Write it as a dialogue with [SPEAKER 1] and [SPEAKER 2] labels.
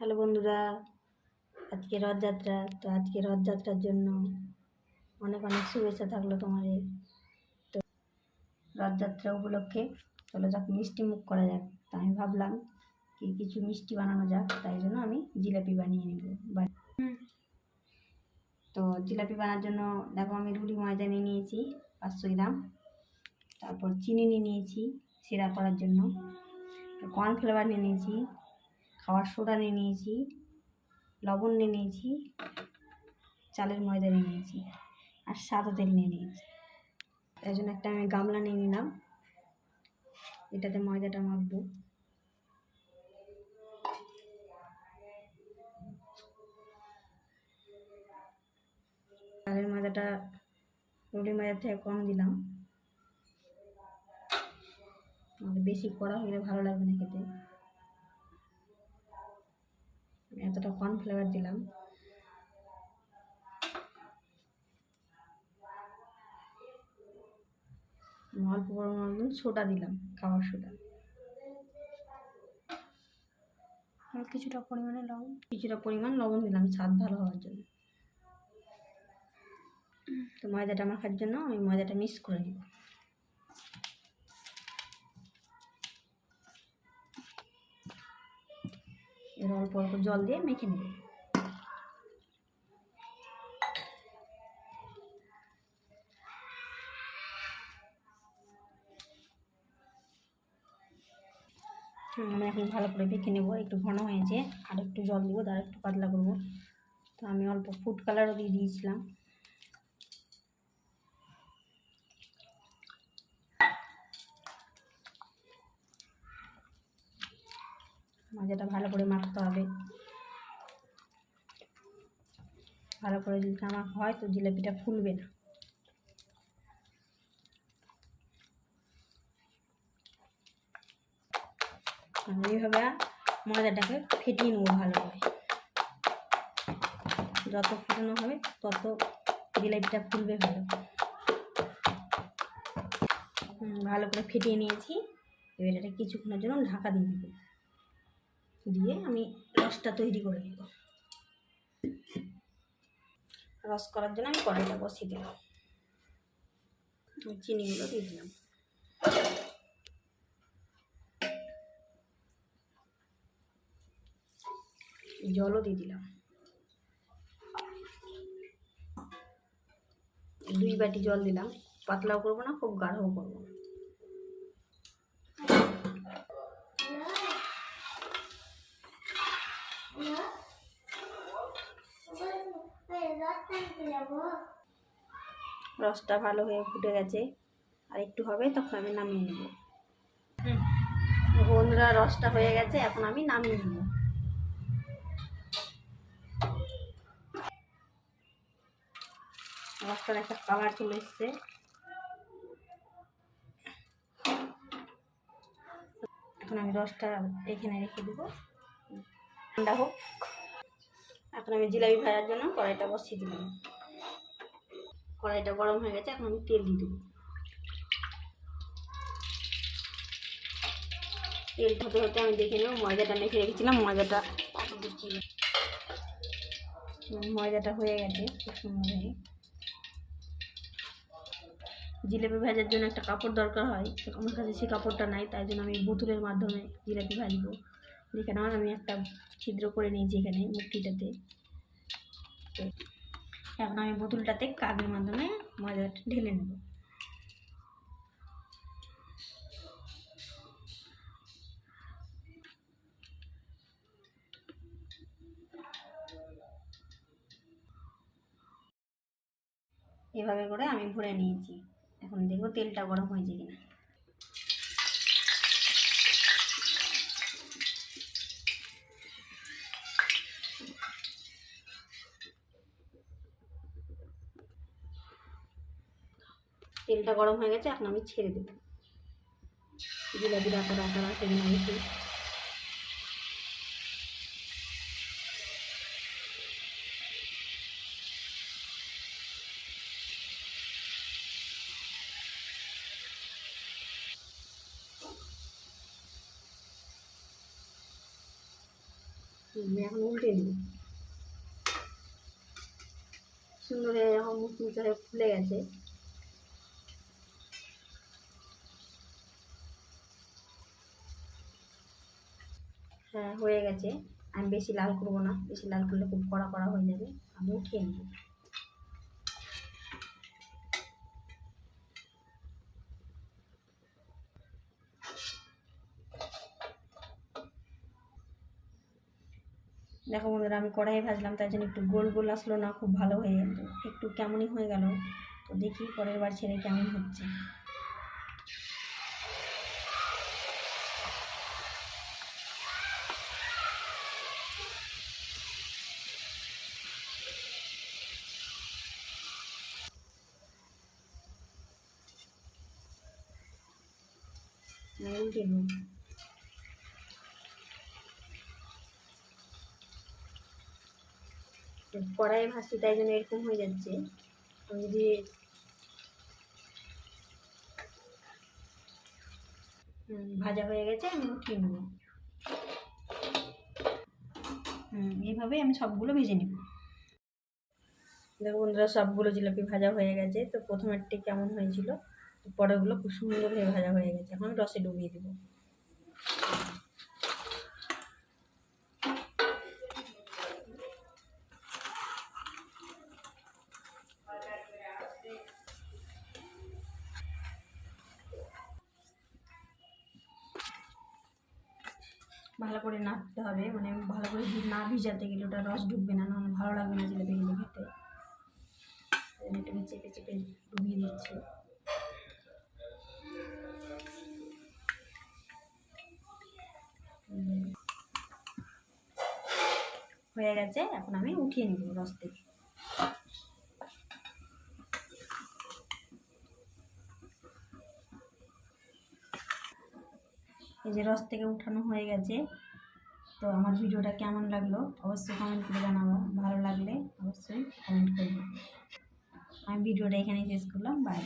[SPEAKER 1] Hello বন্ধুরা আজকে রথযাত্রা। তো আজকে রথযাত্রার জন্য অনেক অনেক শুভেচ্ছা থাকল তোমাদের। তো রথযাত্রা উপলক্ষে চলো যাক মিষ্টি মুখ করা যাক। তো আমি ভাবলাম কি কিছু মিষ্টি বানানো যাক তাই জন্য আমি জিলাপি বানিয়ে নেব। তো জিলাপি বানার জন্য দেখো আমি রুটি ময়দা নিয়ে নিয়েছি পাঁচশো গ্রাম। তারপর চিনি নিয়ে নিয়েছি সিরা করার জন্য। কর্নফ্লাওয়ার নিয়ে নিয়েছি খাওয়ার সোডা নিয়ে নিয়েছি, লবণ নিয়ে নিয়েছি, চালের ময়দা নিয়ে নিয়েছি আর সাদা তেল নিয়ে নিয়েছি। তাই জন্য একটা আমি গামলা নিয়ে নিলাম। এটাতে ময়দাটা মাখবো। চালের ময়দাটা রুটি ময়দার থেকে কম দিলাম। বেশি কড়া হলে ভালো লাগবে না খেতে। এতটা কর্নফ্লাওয়ার দিলাম। অল্প পরিমাণ সোডা দিলাম খাওয়ার সোডা।
[SPEAKER 2] আর কিছুটা পরিমাণে লবণ।
[SPEAKER 1] কিছুটা পরিমাণ লবণ দিলাম স্বাদ ভালো হওয়ার জন্য। তো ময়দাটা মাখার জন্য আমি ময়দাটা মিক্স করে নেব। এর অল্প অল্প জল দিয়ে মেখে নেব। আমি এখন ভালো করে মেখে নেব, একটু ঘন হয়েছে, আর একটু জল দেবো তার একটু পাতলা করব। তো আমি অল্প ফুড কালারও দিয়ে দিয়েছিলাম। মজাটা ভালো করে মাখতে হবে। ভালো করে যদি না মাখা হয় তো জিলাপিটা ফুলবে না। এইভাবে ময়দাটাকে ফেটিয়ে নেব ভালো করে। যত ফেটানো হবে তত জিলাপিটা ফুলবে ভালো। ভালো করে ফেটিয়ে নিয়েছি। এবার এটা কিছুক্ষণের জন্য ঢাকা দিয়ে দেবো। দিয়ে আমি রসটা তৈরি করে নেব। রস করার জন্য আমি কড়াইটা বসিয়ে দিলাম। চিনিগুলো দিয়ে দিলাম। জলও দিয়ে দিলাম। দুই বাটি জল দিলাম। পাতলাও করব না, খুব গাঢ়ও করব না। রসটা ভালো হয়ে ফুটে গেছে। আর একটু হবে, তখন আমি নামিয়ে নেব। বন্ধুরা, রসটা হয়ে গেছে, এখন আমি নামিয়ে নেব। রসটার একটা কালার চলে এসছে। এখন আমি রসটা এখানে রেখে দেবো। ঠান্ডা হোক। এখন আমি জিলাপি ভাজার জন্য কড়াইটা বসিয়ে দিলাম। কড়াইটা গরম হয়ে গেছে, এখন আমি তেল দিয়ে দেবো। তেল হতে হতে আমি দেখে নেব, ময়দাটা মেখে রেখেছিলাম, ময়দাটা ময়দাটা হয়ে গেছে, খুব সুন্দর জিলেপি ভাজার জন্য একটা কাপড় দরকার হয়। আমার কাছে সেই কাপড়টা নাই, তাই জন্য আমি বোতলের মাধ্যমে জিলাপি ভাজবো। দেখে নাও আমি একটা ছিদ্র করে নিয়েছি এখানে মুক্তিটাতে। তো এখন আমি বোতলটাতে কাগের মাধ্যমে ময়দাটা ঢেলে নেব। এভাবে করে আমি ভরে নিয়েছি। এখন দেখব তেলটা গরম হয়েছে কিনা। তেলটা গরম হয়ে গেছে, এখন আমি ছেড়ে দেবো। জিলাপির আকার আকার সেখানে আমি এখন উল্টে নিই সুন্দর এখন মুচমুচে হয়ে ফুলে গেছে। হ্যাঁ হয়ে গেছে। আমি বেশি লাল করব না, বেশি লাল করলে খুব কড়া কড়া হয়ে যাবে। আমি উঠিয়ে নেব। দেখো বন্ধুরা, আমি কড়াই ভাজলাম তাই জন্য একটু গোল গোল আসলো না, খুব ভালো হয়ে গেল। একটু কেমনই হয়ে গেল, তো দেখি পরের বার ছেড়ে কেমন হচ্ছে। আমি উল্টে নেব ভাসছি তাই জন্য এরকম হয়ে যাচ্ছে। আমি যদি ভাজা হয়ে গেছে, আমি উঠিয়ে নেব। এইভাবে আমি সবগুলো ভেজে নেব। দেখো বন্ধুরা, সবগুলো জিলাপি ভাজা হয়ে গেছে। তো প্রথমেরটি কেমন হয়েছিল? তো পরেরগুলো খুব সুন্দর হয়ে ভাজা হয়ে গেছে। এখন আমি রসে ডুবিয়ে দেবো। ভালো করে নাড়তে হবে মানে ভালো করে না ভিজাতে গেলে ওটা রস ঢুকবে না, নাহলে ভালো লাগবে না জিলাপিগুলো খেতে। একটু চেপে চেপে ডুবিয়ে দিচ্ছি। হয়ে গেছে এখন আমি উঠিয়ে নিব রস থেকে এই যে রস থেকে উঠানো হয়ে গেছে, তো আমার ভিডিওটা কেমন লাগল অবশ্যই কমেন্ট করে জানাব, ভালো লাগলে অবশ্যই কমেন্ট করব আমি ভিডিওটা এখানেই শেষ করলাম বাই